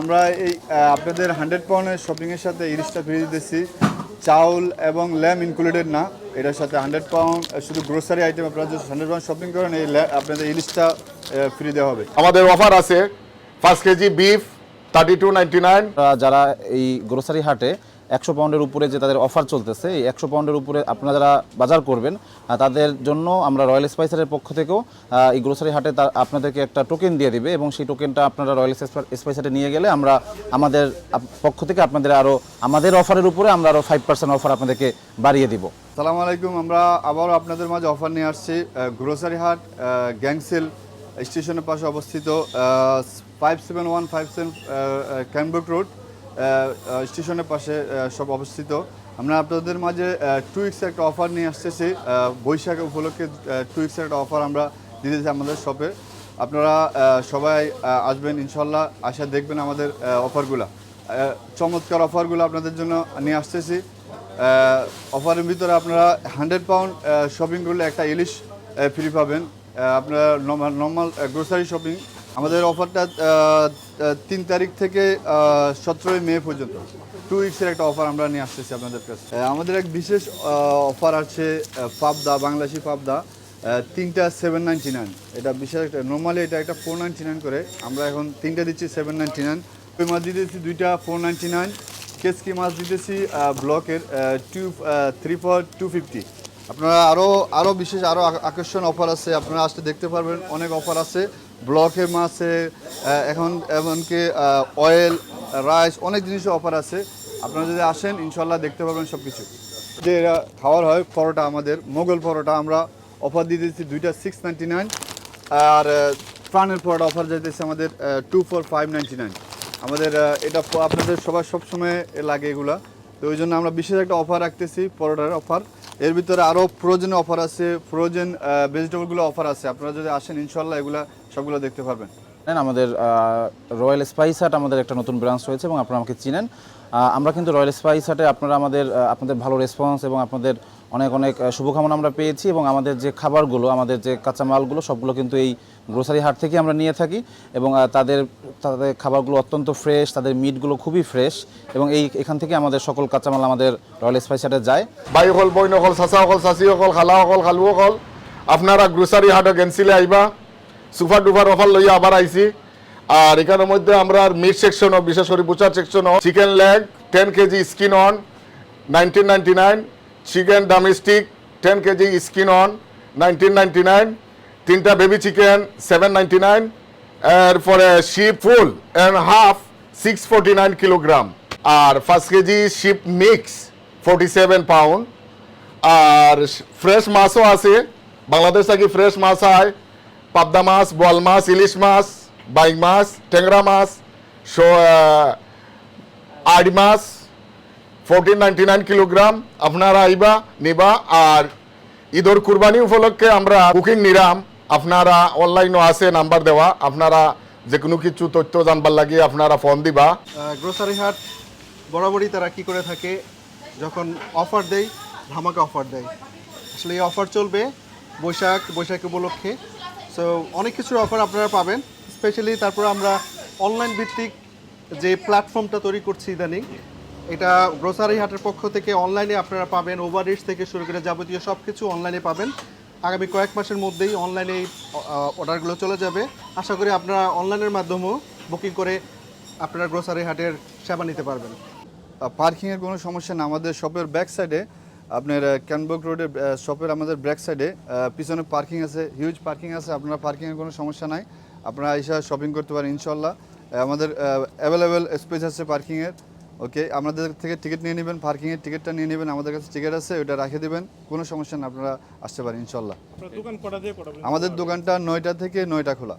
আমরা এই আপনাদের হান্ড্রেড পাউন্ডের শপিংয়ের সাথে ইলিশটা ফ্রি দিতেছি। চাউল এবং ল্যাম ইনক্লুডেড না এটার সাথে হান্ড্রেড পাউন্ড শুধু গ্রোসারি আইটেম আপনারা যদি হান্ড্রেড পাউন্ড শপিং করেন এই আপনাদের ইলিশটা ফ্রি দেওয়া হবে। আমাদের অফার আছে পাঁচ kg beef thirty two ninety nine যারা এই গ্রোসারি হাটে একশো পাউন্ডের উপরে যে তাদের অফার চলতেছে, এই একশো পাউন্ডের উপরে আপনারা যারা বাজার করবেন তাদের জন্য আমরা রয়্যাল স্পাইসারের পক্ষ থেকেও এই গ্রোসারি হাটে তার আপনাদেরকে একটা টোকেন দিয়ে দিবে এবং সেই টোকেনটা আপনারা রয়্যাল স্পাইসারে নিয়ে গেলে আমরা আমাদের পক্ষ থেকে আপনাদের আরও আমাদের অফারের উপরে আমরা আরও ফাইভ পার্সেন্ট অফার আপনাদেরকে বাড়িয়ে দিব। সালাম আলাইকুম, আমরা আবারও আপনাদের মাঝে অফার নিয়ে আসছি গ্রোসারি হাট গ্যাংসেল স্টেশনের পাশে অবস্থিত five seven one five seven ক্যানবুক road স্টেশনের পাশে সব অবস্থিত। আমরা আপনাদের মাঝে টু উইক্স একটা অফার নিয়ে আসতেছি। বৈশাখ উপলক্ষে টু উইক্স একটা অফার আমরা দিতেছি আমাদের শপে আপনারা সবাই আসবেন, ইনশাল্লাহ। আসা দেখবেন আমাদের অফারগুলো চমৎকার অফারগুলো আপনাদের জন্য নিয়ে আসতেছি। অফারের ভিতরে আপনারা হান্ড্রেড পাউন্ড শপিং করলে একটা ইলিশ ফ্রি পাবেন। আপনারা নর্মাল গ্রোসারি শপিং আমাদের অফারটা তিন তারিখ থেকে সতেরোই মে পর্যন্ত। টু উইক্সের একটা অফার আমরা নিয়ে আসতেছি আপনাদের কাছে। আমাদের এক বিশেষ অফার আছে পাবদা বাংলাদেশি পাবদা তিনটা সেভেন নাইনটি নাইন এটা বিশেষ একটা নর্মালি এটা একটা ফোর নাইনটি নাইন করে। আমরা এখন তিনটা দিচ্ছি সেভেন নাইনটি নাইন ওই মাছ দিতেছি দুইটা ফোর নাইনটি নাইন কেসকি মাছ দিতেছি ব্লকের two three four two fifty আপনারা আরও আরও বিশেষ আরও আকর্ষণ অফার আছে, আপনারা আসতে দেখতে পারবেন, অনেক অফার আছে। ব্লকে মাছে এখন এমনকি অয়েল রাইস অনেক জিনিসের অফার আছে। আপনারা যদি আসেন, ইনশাল্লাহ দেখতে পারবেন সব কিছু যে এরা খাওয়ার হয়, পরোটা আমাদের, মোগল পরোটা আমরা অফার দিয়ে দিচ্ছি দুইটা সিক্স নাইন আর প্রাণের পরোটা অফার যাইতেছে আমাদের টু ফোর ফাইভ নাইন আমাদের এটা আপনাদের সবার সবসময় লাগে এগুলা। তো ওই জন্য আমরা বিশেষ একটা অফার রাখতেছি, পরোটার অফার। এর ভিতরে আরও ফ্রোজেন অফার আছে, ফ্রোজেন ভেজিটেবলগুলো অফার আছে। আপনারা যদি আসেন ইনশাল্লাহ এগুলো সবগুলো দেখতে পারবেন। আমাদের রয়্যাল স্পাইস হাট আমাদের একটা নতুন ব্রাঞ্চ রয়েছে এবং আপনারা আমাকে চিনেন। আমরা কিন্তু রয়্যাল স্পাইস হাটে আপনারা আমাদের আপনাদের ভালো রেসপন্স এবং আপনাদের অনেক অনেক শুভকামনা আমরা পেয়েছি এবং আমাদের যে খাবারগুলো, আমাদের যে কাঁচামালগুলো, সবগুলো কিন্তু এই গ্রোসারি হাট থেকে আমরা নিয়ে থাকি এবং তাদের তাদের খাবারগুলো অত্যন্ত ফ্রেশ তাদের মিটগুলো খুবই ফ্রেশ এবং এই, এখান থেকে আমাদের সকল কাঁচামাল আমাদের রয়্যাল স্পাইস হাটে যায়। বাই হল বইন হল চাচা হল চাচি হল খালা হল খালু হল আপনারা গ্রোসারি হাটে গেনছিলে আইবা সুপার ডুপার অফার লইয়া আবার আইছি আর এখানের মধ্যে আমরা মিট সেকশনও বিশেষ করে butcher সেকশনও chicken leg ten kg skin on nineteen ninety nine chicken drumstick ten kg skin on nineteen ninety nine তিনটা baby chicken seven ninety nine এরপরে sheep full and half six forty nine kilogram আর পাঁচ kg sheep mix forty seven pound আর fresh মাছও আছে, বাংলাদেশ থেকে fresh মাছ হয় পাবদা মাছ, বোয়াল মাছ, ইলিশ মাছ bike মাছ, ট্যাংরা মাছ আড়ি মাছ ফোরটিন নাইনটি নাইন কিলোগ্রাম আপনারা আইবা, নিবা, আর ঈদর কুরবানি উপলক্ষে আমরা বুকিং নিরাম। আপনারা অনলাইনও আছে, নাম্বার দেওয়া। আপনারা যে কোনো কিছু তথ্য জানবার লাগে আপনারা ফোন দিবা। গ্রোসারি হাট, বরাবরই তারা কি করে থাকে, যখন অফার দেয়, ধামাকা অফার দেয়। আসলে এই অফার চলবে বৈশাখ বৈশাখ উপলক্ষে। সো অনেক কিছুর অফার আপনারা পাবেন। স্পেশালি তারপর আমরা অনলাইন ভিত্তিক যে প্ল্যাটফর্মটা তৈরি করছি ইদানিং এটা গ্রোসারি হাটের পক্ষ থেকে অনলাইনে আপনারা পাবেন ওভার থেকে শুরু করে যাবতীয় সব কিছু অনলাইনে পাবেন। আগামী কয়েক মাসের মধ্যেই অনলাইনে এই অর্ডারগুলো চলে যাবে। আশা করি আপনারা অনলাইনের মাধ্যমেও বুকিং করে আপনারা গ্রোসারি হাটের সেবা নিতে পারবেন। পার্কিংয়ের কোনো সমস্যা না আমাদের শপের ব্যাক সাইডে আপনার ক্যানবক রোডের শপের আমাদের ব্যাক সাইডে পিছনে পার্কিং আছে হিউজ পার্কিং আছে। আপনারা পার্কিংয়ের কোনো সমস্যা নাই। আপনারা এসে শপিং করতে পারেন ইনশাল্লাহ আমাদের অ্যাভেলেবেল স্পেস আছে পার্কিংয়ের ওকে আমাদের থেকে টিকিট নিয়ে নেবেন পার্কিংয়ের টিকিটটা নিয়ে নেবেন আমাদের কাছে টিকিট আছে ওটা রাখে দেবেন কোনো সমস্যা না আপনারা আসতে পারেন ইনশাল্লাহ আমাদের দোকানটা নয়টা থেকে নয়টা খোলা।